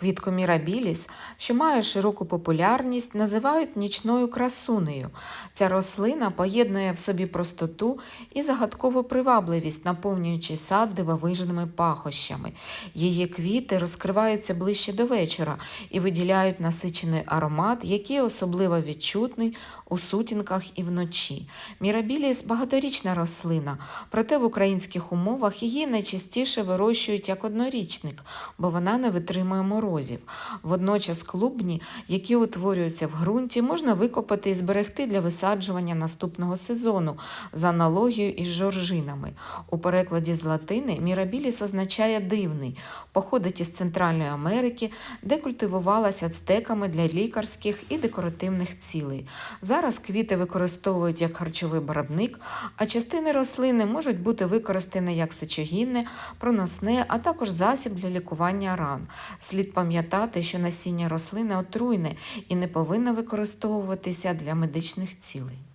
Квітку мірабіліс, що має широку популярність, називають нічною красунею. Ця рослина поєднує в собі простоту і загадкову привабливість, наповнюючи сад дивовижними пахощами. Її квіти розкриваються ближче до вечора і виділяють насичений аромат, який особливо відчутний у сутінках і вночі. Мірабіліс багаторічна рослина, проте в українських умовах її найчастіше вирощують як однорічник, бо вона не витримує морозів. Водночас клубні, які утворюються в ґрунті, можна викопати і зберегти для висаджування наступного сезону за аналогією із жоржинами. У перекладі з латини мірабіліс означає дивний, походить із Центральної Америки, де культивувалася ацтеками для лікарських і декоративних цілей. Зараз квіти використовують як харчовий барвник, а частини рослини можуть бути використані як сечогінне, проносне, а також засіб для лікування ран. Слід пам'ятати, що насіння рослини отруйне і не повинно використовуватися для медичних цілей.